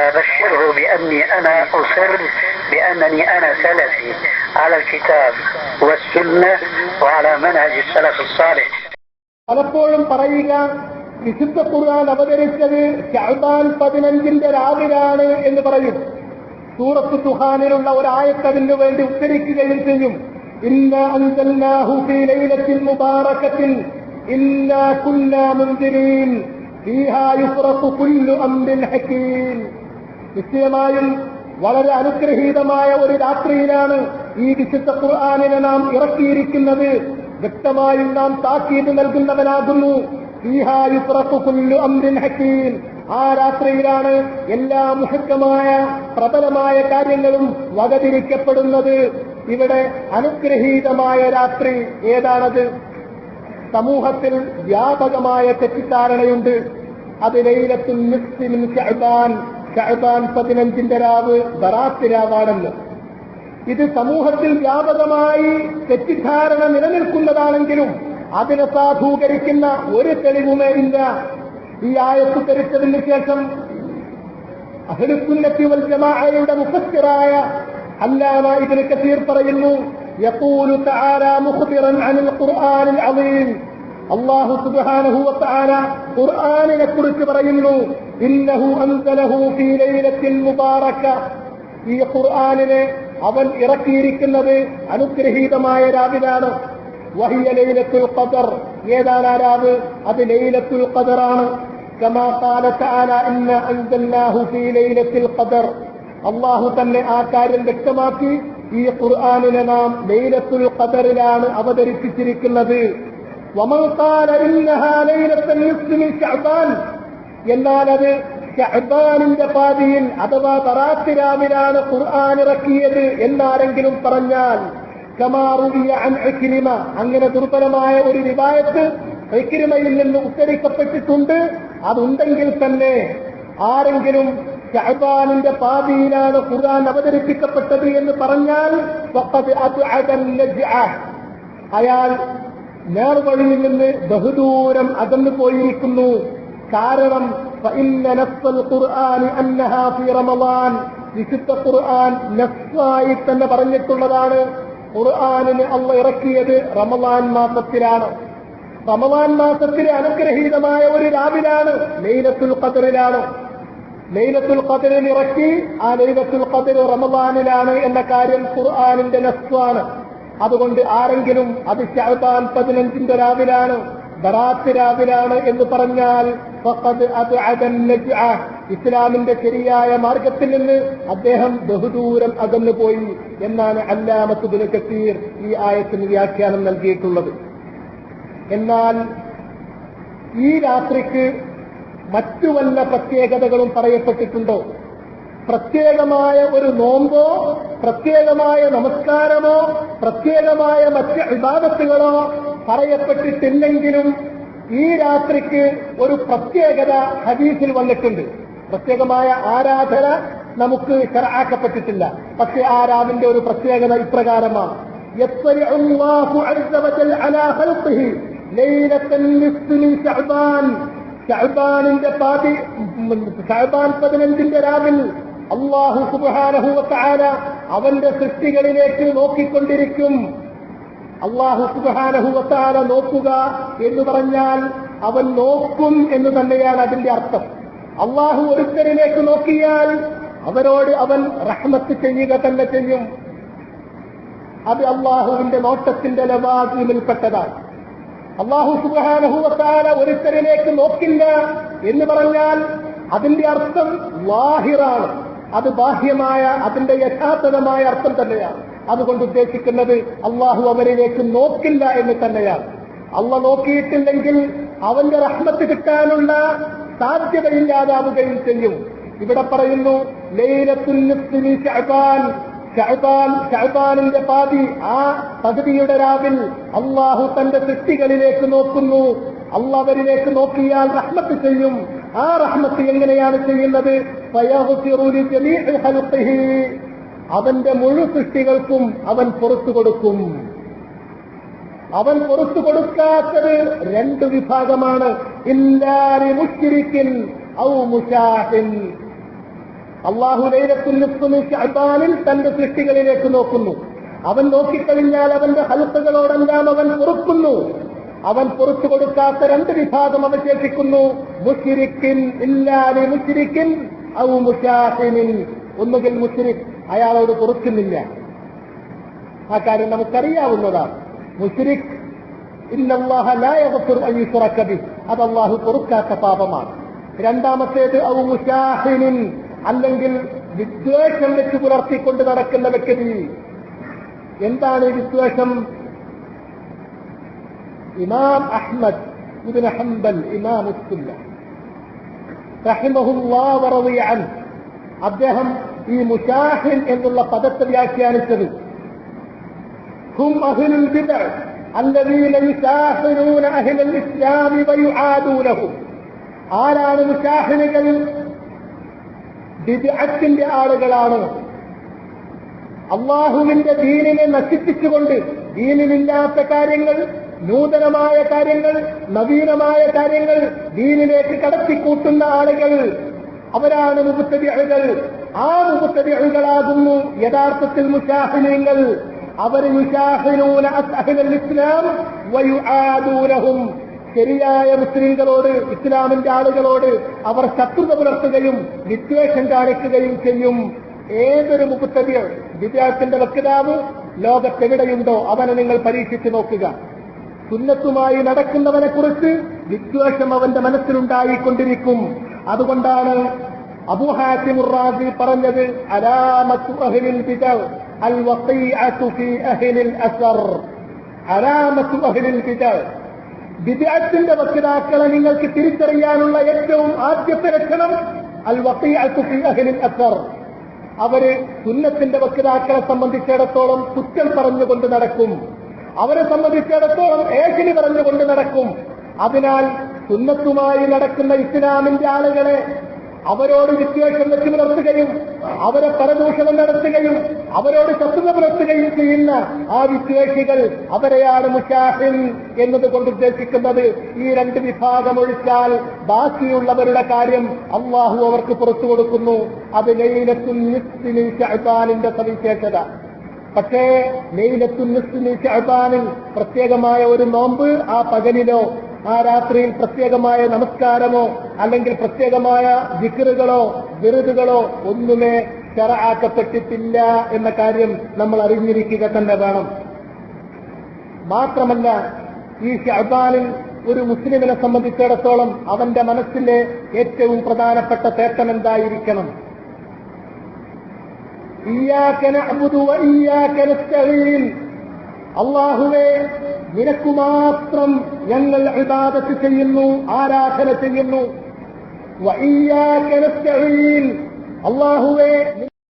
فبشره بأني أنا أصر بأنني أنا سلفي على الكتاب والسنة وعلى منهج السلف الصالح പലപ്പോഴും പറയുക വിശുദ്ധ ഖുർആൻ അവതരിച്ചത് ഷഹബാൻ പതിനഞ്ചിന്റെ രാവിലാണ് എന്ന് പറയും സൂറത്ത് സുഹാനിലുള്ള ഒരായത്ത് അതിനു വേണ്ടി ഉദ്ധരിക്കുകയും ചെയ്യും ഇന്ന അൻസൽനാഹു ഫീ ലൈലത്തിൽ മുബാറകത്തിൽ ഇന്നാ കുന്നാ മുൻദിരീൻ ഫീഹാ യുഫ്റഖു കുല്ലു അംരിൻ ഹകീം നിശ്ചയമായും വളരെ അനുഗ്രഹീതമായ ഒരു രാത്രിയിലാണ് ഈ വിശുദ്ധ ഖുർആാനിനെ നാം ഇറക്കിയിരിക്കുന്നത്. വ്യക്തമായും നാം താക്കീത് നൽകുന്നവനാകുന്നു. ആ രാത്രിയിലാണ് എല്ലാ മുഹക്കമായ പ്രബലമായ കാര്യങ്ങളും വകതിരിക്കപ്പെടുന്നത്. ഇവിടെ അനുഗ്രഹീതമായ രാത്രി ഏതാണത്? സമൂഹത്തിൽ വ്യാപകമായ തെറ്റിദ്ധാരണയുണ്ട്. അത് ലൈലത്തുൽ നിസ്ഫിൻ ഷഅബാൻ ഷഅബാൻ പതിനഞ്ചിന്റെ രാവ് ബറാത്ത് രാവാണെന്ന് ഇത് സമൂഹത്തിൽ വ്യാപകമായി തെറ്റിദ്ധാരണ നിലനിൽക്കുന്നതാണെങ്കിലും അതിനെ സാധൂകരിക്കുന്ന ഒരു തെളിവുമേ ഇല്ല ഈ ആയത്ത് ധരിച്ചതിന് ശേഷം അഹ്ലുസുന്നത്തി വൽ ജമാഅയുടെ മുഫസ്സിറായ അല്ലാമ ഇബ്നു കസീർ പറയുന്നു يقول تعالى مخبرا عن القرآن العظيم അള്ളാഹു സുബ്ഹാനഹു വതആല ഖുർആനിനെ കുറിച്ച് പറയുന്നു ഇന്നഹു അൻസലഹു ഫീ ലൈലത്തിൽ മുബാറക ഈ ഖുർആനിനെ അവൻ ഇറക്കിയിരിക്കുന്നത് അനുഗ്രഹീതമായ രാവിലാണ് വഹിയ ലൈലത്തുൽ ഖദർ ഏതാണ് ആ രാവ് അത് ലൈലത്തുൽ ഖദറാണ് كما قال تعالى إنا أنزلناه في ليلة القدر അള്ളാഹു തന്നെ ആ കാര്യം വ്യക്തമാക്കി ഈ ഖുർആാനിനെ നാം ലൈലത്തുൽ ഖദറിലാണ് അവതരിപ്പിച്ചിരിക്കുന്നത് വമൻ ഖാല ഇന്നഹാ ലൈലത്തുൽ നിസ്ഫി മിൻ ശഅബാൻ എന്നാൽ അത് ഷഹബാനിന്റെ പാതിയിൽ അഥവാ തറാത്തിരാമിലാണ് ഖുർആൻ ഇറക്കിയത് എന്നാരെങ്കിലും പറഞ്ഞാൽ അങ്ങനെ ദുർബലമായ ഒരു വിവാഹത്ത് ഇക്രിമയിൽ നിന്ന് ഉദ്ധരിക്കപ്പെട്ടിട്ടുണ്ട്. അതുണ്ടെങ്കിൽ തന്നെ ആരെങ്കിലും ഷഹബാനിന്റെ പാതിയിലാണ് ഖുർആൻ അവതരിപ്പിക്കപ്പെട്ടത് എന്ന് പറഞ്ഞാൽ അയാൾ നേർവഴിയിൽ നിന്ന് ബഹുദൂരം അകന്നു പോയിരിക്കുന്നു കാരണം നസ്ൽ ഖുർആൻ അൻഹ ഫി റമളാൻ ലിസ്ത ഖുർആൻ നസ്സായി തന്നെ പറഞ്ഞിട്ടുള്ളതാണ്. ഖുർആനിനെ അള്ള ഇറക്കിയത് റമളാൻ മാസത്തിലാണ്. റമളാൻ മാസത്തിലെ അനുഗ്രഹീതമായ ഒരു രാവിലാണ് ലൈലത്തുൽ ഖദറിലാണ്. ലൈലത്തുൽ ഖദ്റിൽ ഇറക്കി ആ ലൈലത്തുൽ ഖദ്ർ റമളാനിലാണ് എന്ന കാര്യം ഖുർആാനിന്റെ നസ്വാണ് അതുകൊണ്ട് ആരെങ്കിലും അത് 15 ന്റെ രാവിലാണ് ബറാത്ത് രാവിലാണ് എന്ന് പറഞ്ഞാൽ ഇസ്ലാമിന്റെ ശരിയായ മാർഗത്തിൽ നിന്ന് അദ്ദേഹം ബഹുദൂരം അകന്നുപോയി എന്നാണ് അല്ലാമത്തുബിന് കസീർ ഈ ആയത്തിന് വ്യാഖ്യാനം നൽകിയിട്ടുള്ളത്. എന്നാൽ ഈ രാത്രിക്ക് മറ്റു വല്ല പ്രത്യേകതകളും പറയപ്പെട്ടിട്ടുണ്ടോ? പ്രത്യേകമായ ഒരു നോമ്പോ പ്രത്യേകമായ നമസ്കാരമോ പ്രത്യേകമായ മറ്റ് വിവാദത്തുകളോ പറയപ്പെട്ടിട്ടില്ലെങ്കിലും ഈ രാത്രിക്ക് ഒരു പ്രത്യേകത ഹദീസിൽ വന്നിട്ടുണ്ട്. പ്രത്യേകമായ ആരാധന നമുക്ക് ആക്കപ്പെട്ടിട്ടില്ല പക്ഷെ ആ രാവിന്റെ ഒരു പ്രത്യേകത ഇപ്രകാരമാണ്. ഷഹബാനിന്റെ പാതി ഷഹബാൻ പതിനഞ്ചിന്റെ രാവിൽ അള്ളാഹു സുബാനഹു അവന്റെ സൃഷ്ടികളിലേക്ക് നോക്കിക്കൊണ്ടിരിക്കും. അള്ളാഹു സുബാനഹുവത്താല നോക്കുക എന്ന് പറഞ്ഞാൽ അവൻ നോക്കും എന്ന് തന്നെയാണ് അതിന്റെ അർത്ഥം. അള്ളാഹു ഒരുത്തരിലേക്ക് നോക്കിയാൽ അവരോട് അവൻ റഹ്മത്ത് ചെയ്യുക തന്നെ ചെയ്യും. അത് അള്ളാഹുവിന്റെ നോട്ടത്തിന്റെ ലവാജിമിൽപ്പെട്ടതാണ് അള്ളാഹു സുബാനഹുവത്താല ഒരുത്തരിലേക്ക് നോക്കില്ല എന്ന് പറഞ്ഞാൽ അതിന്റെ അർത്ഥം വാഹിറാണ് അത് ബാഹ്യമായ അതിന്റെ യഥാർത്ഥമായ അർത്ഥം തന്നെയാണ്. അതുകൊണ്ട് ഉദ്ദേശിക്കുന്നത് അള്ളാഹു അവരിലേക്ക് നോക്കില്ല എന്ന് തന്നെയാണ്. അള്ള നോക്കിയിട്ടില്ലെങ്കിൽ അവന്റെ റഹ്മത്ത് കിട്ടാനുള്ള സാധ്യതയില്ലാതാവുകയും ചെയ്യും. ഇവിടെ പറയുന്നു ഷഹബാനിന്റെ പാതി ആ പകുതിയുടെ രാവിൽ അള്ളാഹു തന്റെ സൃഷ്ടികളിലേക്ക് നോക്കുന്നു. അള്ളാഹരിലേക്ക് നോക്കിയാൽ റഹ്മത്ത് ചെയ്യും. ആ റഹ്മത്ത് എങ്ങനെയാണ് ചെയ്യുന്നത്. അവന്റെ മുഴു സൃഷ്ടികൾക്കും അവൻ പുറത്തു കൊടുക്കും. അവൻ പുറത്തു കൊടുക്കാത്തത് രണ്ട് വിഭാഗമാണ്. ഇല്ലാരി മുഷിരിക്കിൻ ഔ മുഷാഹിൻ. അള്ളാഹു ലൈലത്തുൽ തന്റെ സൃഷ്ടികളിലേക്ക് നോക്കുന്നു. അവൻ നോക്കിക്കഴിഞ്ഞാൽ അവന്റെ ഹലത്തുകളോടെല്ലാം അവൻ പുറക്കുന്നു. അവൻ പുറത്തു കൊടുക്കാത്ത രണ്ട് വിഭാഗം അവശേഷിക്കുന്നു. മുഷിരിക്കിൻ ഇല്ലാതെ മുഷിരിക്കിൻ ഔ മുഷാഹിനിൻ ഒന്നുകിൽ മുഷിരിക് അയാളോട് പൊറുക്കുന്നില്ല ആ കാര്യം നമുക്കറിയാവുന്നതാണ്. മുസ്ലിഖ് അത് അല്ലാഹു പൊറുക്കാത്ത പാപമാണ്. രണ്ടാമത്തേത് ഔ അല്ലെങ്കിൽ വിദ്വേഷം വെച്ച് പുലർത്തിക്കൊണ്ട് നടക്കുന്ന വ്യക്തി. എന്താണ് വിദ്വേഷം? ഇമാം അഹ്മദ് ഇബ്നു ഹംബൽ ഇമാം അൻഹു. അദ്ദേഹം ഈ മുഷാഹിൻ എന്നുള്ള പദത്തെ വ്യാഖ്യാനിച്ചത് ഹും അഹ്ലുൽ ബിദ്അ الذين يشاهدون أهل الإسلام ويعادونهم ആരാണ് മുഷാഹിനുകൾ ബിദ്അത്തിന്റെ ആളുകളാണ് അള്ളാഹുവിന്റെ ദീനിനെ നശിപ്പിച്ചുകൊണ്ട് ദീനിലില്ലാത്ത കാര്യങ്ങൾ നൂതനമായ കാര്യങ്ങൾ നവീനമായ കാര്യങ്ങൾ ദീനിലേക്ക് കടത്തിക്കൂട്ടുന്ന ആളുകൾ അവരാണ് മുബത്തതികൾ ആ മുബത്തതികളാകുന്നു യഥാർത്ഥത്തിൽ മുഷാഹിനീങ്ങൾ അവർ യുഷാഹിനൂന അസ്അഹ്ലൽ ഇസ്ലാം ശരിയായ മുസ്ലിങ്ങളോട് ഇസ്ലാമിന്റെ ആളുകളോട് അവർ ശത്രുത പുലർത്തുകയും വിദ്വേഷം കാണിക്കുകയും ചെയ്യും. ഏതൊരു മുപ്പത്തതിയ വിദ്യാർത്ഥിന്റെ വക്താവ് ലോകത്തെവിടെയുണ്ടോ അവനെ നിങ്ങൾ പരീക്ഷിച്ചു നോക്കുക. സുന്നത്തുമായി നടക്കുന്നവനെ കുറിച്ച് വിദ്വേഷം അവന്റെ മനസ്സിലുണ്ടായിക്കൊണ്ടിരിക്കും. അതുകൊണ്ടാണ് അബുഹാസിമുറാജി പറഞ്ഞത് അലാമത്തു അഹ്ലിൽ ബിദഅ അൽ ഫീ വക്താക്കളെ നിങ്ങൾക്ക് തിരിച്ചറിയാനുള്ള ഏറ്റവും ആദ്യത്തെ ലക്ഷണം അൽ വഖീഅതു ഫീ അഹ്ലിൽ അസർ അവർ സുന്നത്തിന്റെ വക്താക്കളെ സംബന്ധിച്ചിടത്തോളം കുറ്റം പറഞ്ഞുകൊണ്ട് നടക്കും. അവരെ സംബന്ധിച്ചിടത്തോളം ഏകിനി പറഞ്ഞുകൊണ്ട് നടക്കും. അതിനാൽ സുന്നത്തുമായി നടക്കുന്ന ഇസ്ലാമിന്റെ ആളുകളെ അവരോട് വിദ്വേഷം വെച്ച് പുലർത്തുകയും അവരെ പരദൂഷണം നടത്തുകയും അവരോട് ശത്രുത പുലർത്തുകയും ചെയ്യുന്ന ആ വിദ്വേഷികൾ അവരെയാണ് മുഷാഹിൻ എന്നതുകൊണ്ട് ഉദ്ദേശിക്കുന്നത്. ഈ രണ്ട് വിഭാഗം ഒഴിച്ചാൽ ബാക്കിയുള്ളവരുടെ കാര്യം അള്ളാഹു അവർക്ക് പുറത്തു കൊടുക്കുന്നു. അത് ലൈലത്തുൽ ഷഅബാനിന്റെ സവിശേഷത. പക്ഷേ ലൈലത്തുൽ ഷഅബാനിൽ പ്രത്യേകമായ ഒരു നോമ്പ് ആ പകലിലോ ആ രാത്രിയിൽ പ്രത്യേകമായ നമസ്കാരമോ അല്ലെങ്കിൽ പ്രത്യേകമായ വിക്രുകളോ വിരുതുകളോ ഒന്നുമേ ചെറആക്കപ്പെട്ടിട്ടില്ല എന്ന കാര്യം നമ്മൾ അറിഞ്ഞിരിക്കുക തന്നെ വേണം. മാത്രമല്ല ഈ ഷഹബാനിൽ ഒരു മുസ്ലിമിനെ സംബന്ധിച്ചിടത്തോളം അവന്റെ മനസ്സിലെ ഏറ്റവും പ്രധാനപ്പെട്ട തേട്ടം എന്തായിരിക്കണം? അള്ളാഹുവേ നിനക്കു മാത്രം ഞങ്ങൾ ഇബാദത്ത് ചെയ്യുന്നു ആരാധന ചെയ്യുന്നു. അള്ളാഹുവേ